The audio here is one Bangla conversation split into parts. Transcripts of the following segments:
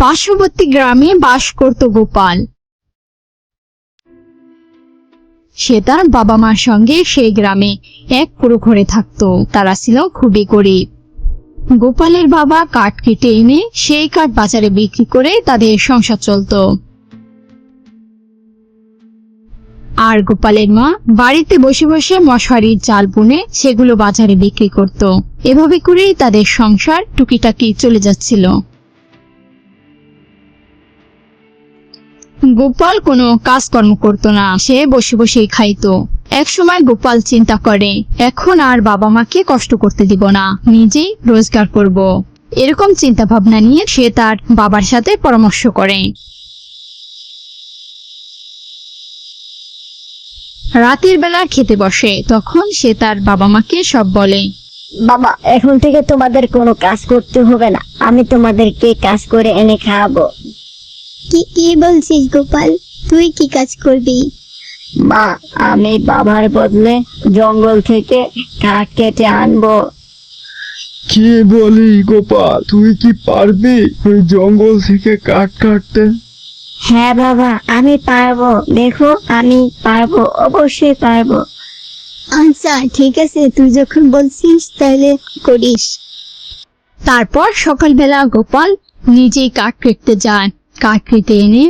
পার্শ্ববর্তী গ্রামে বাস করত গোপাল। সে তার বাবা মার সঙ্গে সেই গ্রামে এক পুরো ঘরে থাকতো। তারা ছিল খুবই গরিব। গোপালের বাবা কাঠ কেটে এনে সেই কাঠ বাজারে বিক্রি করে তাদের সংসার চলতো। আর গোপালের মা বাড়িতে বসে বসে মশারির চাল বুনে সেগুলো বাজারে বিক্রি করত। এভাবে করেই তাদের সংসার টুকিটাকি চলে যাচ্ছিল। গোপাল কোনো কাজকর্ম করত না, সে বসে বসেই খাইতো। একসময় গোপাল চিন্তা করে, এখন আর বাবা মাকে কষ্ট করতে দিব না, নিজেই রোজগার করব। এরকম চিন্তা ভাবনা নিয়ে সে তার বাবার সাথে পরামর্শ করে। রাতের বেলা খেতে বসে, তখন সে তার বাবা মাকে সব বলে, বাবা, এখন থেকে তোমাদের কোনো কাজ করতে হবে না। আমি তোমাদেরকে কাজ করে এনে খাওয়াবো। কি কি বলছিস গোপাল? তুই কি কাজ করবি? মা আমি বাবার বদলে জঙ্গল থেকে কাঠ কেটে আনব। কি বলি গোপাল তুই কি পারবি ওই জঙ্গল থেকে কাঠ কাটতে? হ্যাঁ বাবা আমি পারব। দেখো আমি পারব অবশ্যই পারব। আচ্ছা ঠিক আছে তুই যখন বলছিস তাহলে করিস। তারপর সকালবেলা গোপাল নিজেই কাঠ কেটতে যায়। কাঠ কেটে এনে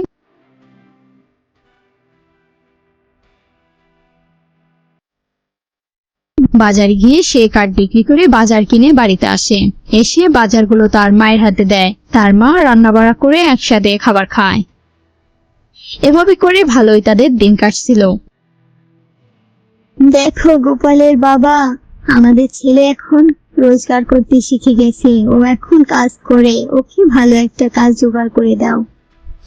বাজারে গিয়ে সে কাঠ বিক্রি করে বাজার কিনে বাড়িতে আসে। এসে বাজারগুলো তার মায়ের হাতে দেয়। তার মা রান্না বাড়া করে একসাথে খাবার খায়। এভাবে করে ভালোই তাদের দিন কাটছিল। দেখো গোপালের বাবা, আমাদের ছেলে এখন রোজগার করতে শিখে গেছে। ও এখন কাজ করে। ওকে ভালো একটা কাজ জোগাড় করে দাও।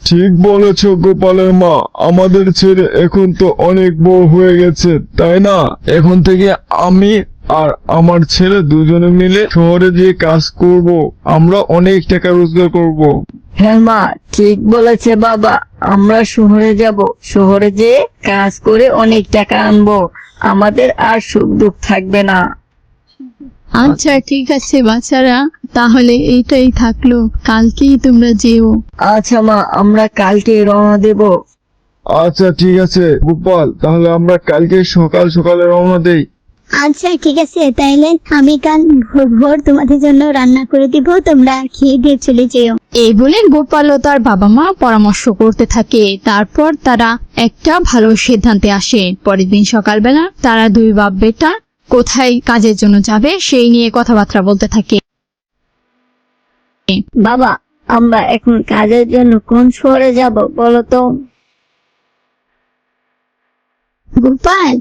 ঠিক বলেছ, গোপালের মা। আমাদের ছেলে এখন তো অনেক বড় হয়ে গেছে, তাই না? এখন থেকে আমি আর আমার ছেলে দুজনে মিলে শহরে গিয়ে কাজ করব, আমরা অনেক টাকা রোজগার করব। হ্যাঁ মা, ঠিক বলেছে বাবা। আমরা শহরে যাব। শহরে যেয়ে কাজ করে অনেক টাকা আনব। আমাদের আর সুখ দুঃখ থাকবে না। আচ্ছা ঠিক আছে বাচ্চারা তাহলে এইটাই থাকল। কালকেই তোমরা যেও। আচ্ছা মা আমরা কালকে রওনা দেব। আচ্ছা ঠিক আছে গোপাল তাহলে আমরা কালকে সকাল সকালে রওনা দেই। আচ্ছা ঠিক আছে তাইলে আমি কাল ভোর ভোর তোমাদের জন্য রান্না করে দিব তোমরা খেয়ে দিয়ে চলে যেও। এই বলে গোপাল ও তার বাবা মা পরামর্শ করতে থাকে। তারপর তারা একটা ভালো সিদ্ধান্তে আসে। পরের দিন সকালবেলা তারা দুই বাপ বেটা কোথায় কাজের জন্য যাবে সেই নিয়ে কথাবার্তা বলতে থাকে। বাবা আমরা এখন কাজের জন্য কোন শহরে যাব বলো তো? গোপাল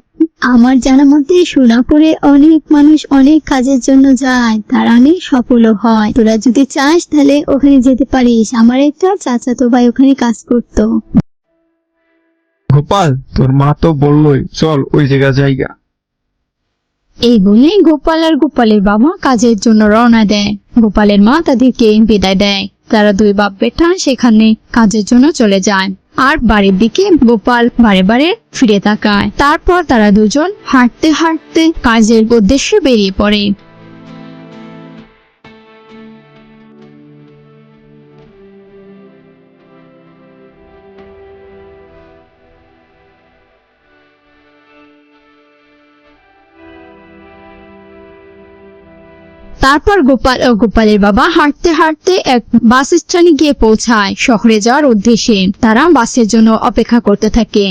আমার জানা মতে সোনাপুরে অনেক মানুষ অনেক কাজের জন্য যায় তারা অনেক সফলও হয়। তোরা যদি চাস তাহলে ওখানে যেতে পারিস। আমার একটা চাচাতো ভাই ওখানে কাজ করতো। গোপাল তোর মা তো বললোই চল ওই জায়গা জায়গা এই বলে গোপাল আর গোপালের বাবা কাজের জন্য রওনা দেয়। গোপালের মা তাদেরকে বিদায় দেয়। তারা দুই বাপ বেটা সেখানে কাজের জন্য চলে যায়। আর বাড়ির দিকে গোপাল বারে বারে ফিরে তাকায়। তারপর তারা দুজন হাঁটতে হাঁটতে কাজের উদ্দেশ্যে বেরিয়ে পড়ে। তারপর গোপাল ও গোপালের বাবা হাঁটতে হাঁটতে এক বাস স্ট্যান্ডে গিয়ে পৌঁছায় শহরে যাওয়ার উদ্দেশ্যে। তারা বাসের জন্য অপেক্ষা করতে থাকে।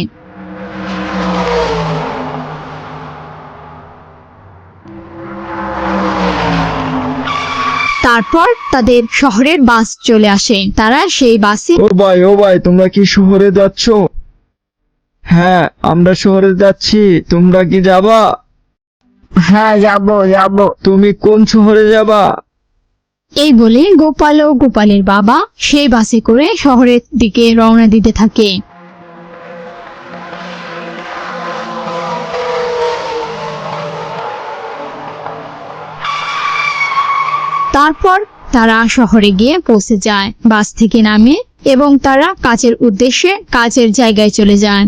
তারপর তাদের শহরের বাস চলে আসে। তারা সেই বাসে ও ভাই ও ভাই, তোমরা কি শহরে যাচ্ছ? হ্যাঁ আমরা শহরে যাচ্ছি। তোমরা কি যাবা? হ্যাঁ যাব যাব। তুমি কোন শহরে যাবা? এই বলে গোপাল ও গোপালের বাবা সেই বাসে করে শহরের দিকে রওনা দিতে থাকে। তারপর তারা শহরে গিয়ে পৌঁছে যায়, বাস থেকে নামে এবং তারা কাজের উদ্দেশ্যে কাজের জায়গায় চলে যান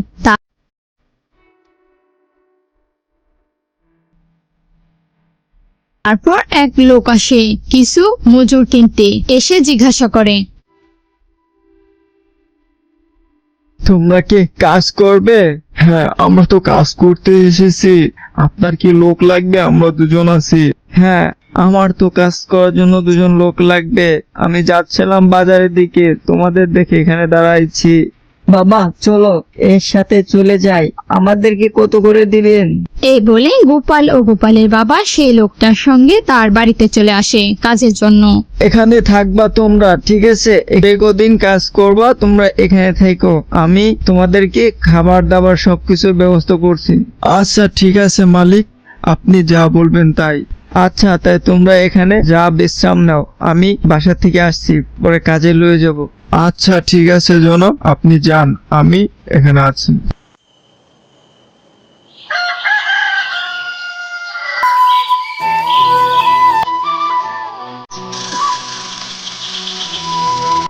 তারপর এক লোক আসে, কিছু মজুর কিনতে, এসে জিজ্ঞাসা করে। তোমরা কি কাজ করবে? হ্যাঁ আমরা তো কাজ করতে এসেছি। আপনার কি লোক লাগবে? আমরা দুজন আছি। হ্যাঁ আমার তো কাজ করার জন্য দুজন লোক লাগবে। আমি যাচ্ছিলাম বাজারের দিকে। তোমাদের দেখে এখানে দাঁড়াইছি। বাবা চলো এর সাথে চলে যাই। আমাদেরকে কত করে দিবেন? এই বলে গোপাল ও গোপালের বাবা সেই লোকটার সঙ্গে তার বাড়িতে চলে আসে কাজের জন্য। এখানে থাকবা তোমরা ঠিক আছে? কদিন কাজ করবা তোমরা এখানে থেকো। আমি তোমাদেরকে খাবার দাবার সবকিছুর ব্যবস্থা করছি। আচ্ছা ঠিক আছে মালিক। আপনি যা বলবেন তাই। আচ্ছা তাই তোমরা এখানে যা বিশ্রাম নাও। আমি বাসা থেকে আসছি, পরে কাজে লয়ে যাব। আচ্ছা ঠিক আছে জনাব, আপনি যান, আমি এখানে আছি।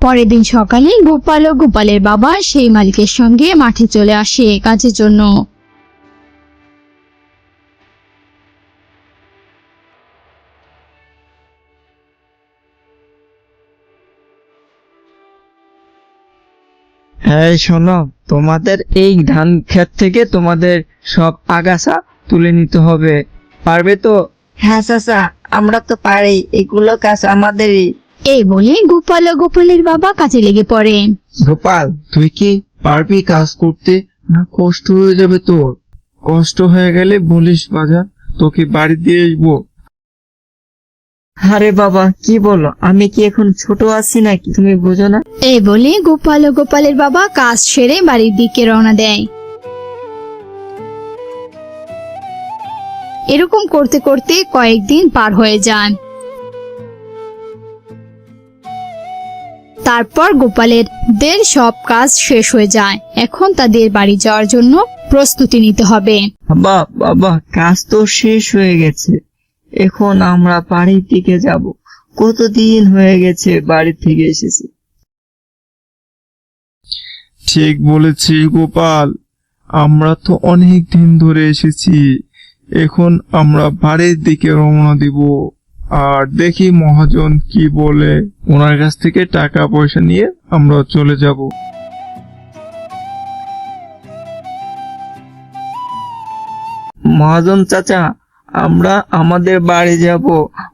পরের দিন সকালে গোপাল ও গোপালের বাবা সেই মালিকের সঙ্গে মাঠে চলে আসে কাজের জন্য। হ্যাঁ শোনো তোমাদের এই ধান ক্ষেত থেকে তোমাদের সব আগাছা তুলে নিতে হবে। পারবে তো? হ্যাঁ চাচা আমরা তো পারি। এগুলো কাজ আমাদেরই। এই বলে গোপাল ও গোপালের বাবা কাজে লেগে পড়ে। গোপাল তুই কি পারবি কাজ করতে? না কষ্ট হয়ে যাবে তোর। কষ্ট হয়ে গেলে বলিস বাজার তোকে বাড়ি দিয়ে আসব। আরে বাবা কি বলো? আমি কি এখন ছোট আছি নাকি? তুমি বুঝো না। এই বলে গোপাল ও গোপালের বাবা কাজ সেরে বাড়ির দিকে রওনা দেয়। এরকম করতে করতে কয়েকদিন পার হয়ে যান। তারপর গোপালের দের সব কাজ শেষ হয়ে যায়। এখন তাদের বাড়ি যাওয়ার জন্য প্রস্তুতি নিতে হবে। বাবা বাবা কাজ তো শেষ হয়ে গেছে। এখন আমরা বাড়ির দিকে যাব। কতদিন হয়ে গেছে বাড়ি থেকে এসেছি? ঠিক বলেছি গোপাল আমরা তো অনেক দিন ধরে এসেছি। এখন আমরা বাড়ির দিকে রওনা দিব। আর দেখি মহাজন কি বলে। ওনার কাছ থেকে টাকা পয়সা নিয়ে আমরা চলে যাব। মহাজন চাচা আমরা আমাদের বাড়ি যাব।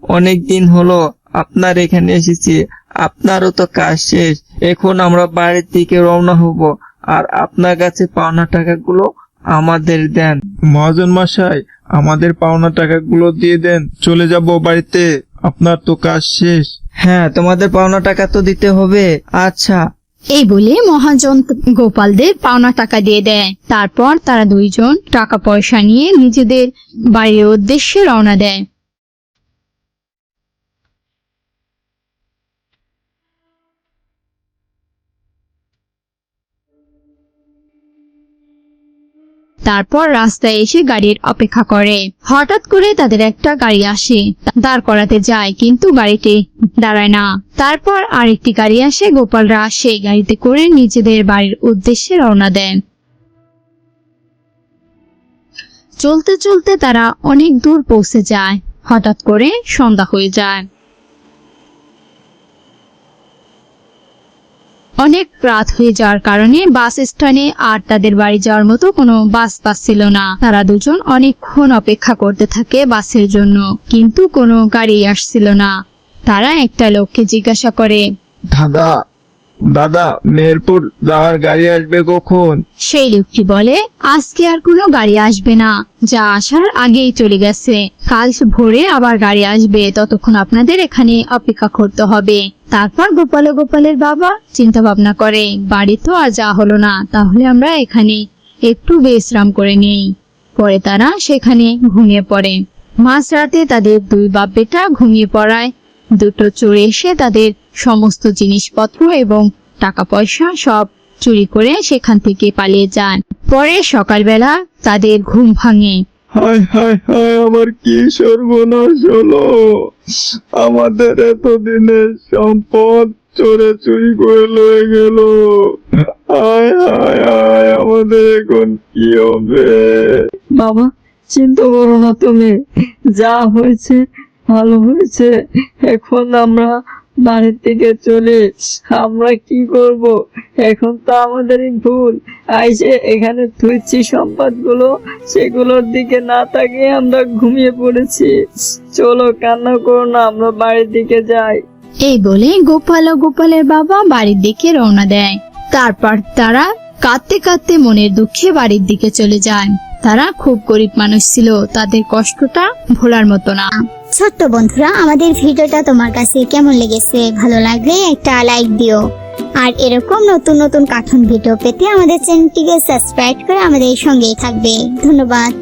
অনেক দিন হলো আপনার এখানে এসেছি। আপনারও তো কাজ শেষ। এখন আমরা বাড়ির দিকে রওনা হব। আর আপনার কাছে পাওনা টাকাগুলো আমাদের দেন। মহাজন মশাই আমাদের পাওনা টাকাগুলো দিয়ে দেন। চলে যাব বাড়িতে। আপনার তো কাজ শেষ। হ্যাঁ তোমাদের পাওনা টাকা তো দিতে হবে। আচ্ছা এই বলে মহাজন গোপালদের পাওনা টাকা দিয়ে দেয়। তারপর তারা দুইজন টাকা পয়সা নিয়ে নিজেদের বাড়ির উদ্দেশ্যে রওনা দেয়। তারপর রাস্তায় এসে গাড়ির অপেক্ষা করে। হঠাৎ করে তাদের একটা গাড়ি আসে। দাঁড় করাতে যায়, কিন্তু গাড়িটি দাঁড়ায় না। তারপর আরেকটি গাড়ি আসে, গোপালরা সেই গাড়িতে করে নিজেদের বাড়ির উদ্দেশ্যে রওনা দেন চলতে চলতে তারা অনেক দূর পৌঁছে যায়। হঠাৎ করে সন্ধ্যা হয়ে যায়। অনেক রাত হয়ে যাওয়ার কারণে বাস স্ট্যান্ডে আর তাদের বাড়ি যাওয়ার মতো কোনো বাস পাচ্ছিল না। তারা দুজন অনেকক্ষণ অপেক্ষা করতে থাকে বাসের জন্য, কিন্তু কোনো গাড়ি আসছিল না। তারা একটা লোককে জিজ্ঞাসা করে, দাদা দাদা, মেহেরপুর যাওয়ার গাড়ি আসবে কখন? সেই লোকটি বলে, আজকে আর কোনো গাড়ি আসবে না। যা আসার আগেই চলে গেছে। কাল ভোরে আবার গাড়ি আসবে। ততক্ষণ আপনাদের এখানে অপেক্ষা করতে হবে। তারপর গোপাল গোপালের বাবা চিন্তা ভাবনা করে, বাড়ি তো আর যা হলো না, তাহলে আমরা এখানে একটু বিশ্রাম করে নেই। পরে তারা সেখানে ঘুমিয়ে পড়ে। মাঝরাতে তাদের দুই বাপ বেটা ঘুমিয়ে পড়ায়। দুটো চোর এসে তাদের সমস্ত জিনিসপত্র এবং টাকা পয়সা সব চুরি করে সেখান থেকে পালিয়ে যান। পরে সকালবেলা তাদের ঘুম ভাঙে। হায় হায় হায় আমার কি সর্বনাশ হলো? আমাদের এতদিনের সম্পদ চোরে চুরি করে লয়ে গেল। হায় হায় হায় আমাদের এখন কি হবে? বাবা চিন্তা করো না তুমি। যা হয়েছে ভালো হয়েছে। এখন আমরা বাড়ির থেকে চলে আমরা কি করব? এখন তো আমাদেরই ভুল। আইসে এখানে থুইছি সম্পদগুলো, সেগুলোর দিকে না তাকিয়ে আমরা ঘুমিয়ে পড়েছি। চলো, কান্না করো না, আমরা বাড়ির দিকে যাই। এই বলে গোপাল ও গোপালের বাবা বাড়ির দিকে রওনা দেয়। তারপর তারা কাঁদতে কাঁদতে মনের দুঃখে বাড়ির দিকে চলে যায়। তারা খুব গরিব মানুষ ছিল, তাদের কষ্টটা ভোলার মতো না। ছোট্ট বন্ধুরা, আমাদের ভিডিওটা তোমার কাছে কেমন লেগেছে, ভালো লাগলে একটা লাইক দিও। আর এরকম নতুন নতুন কার্টুন ভিডিও পেতে আমাদের চ্যানেলটিকে সাবস্ক্রাইব করে আমাদের সঙ্গেই থাকবে। ধন্যবাদ।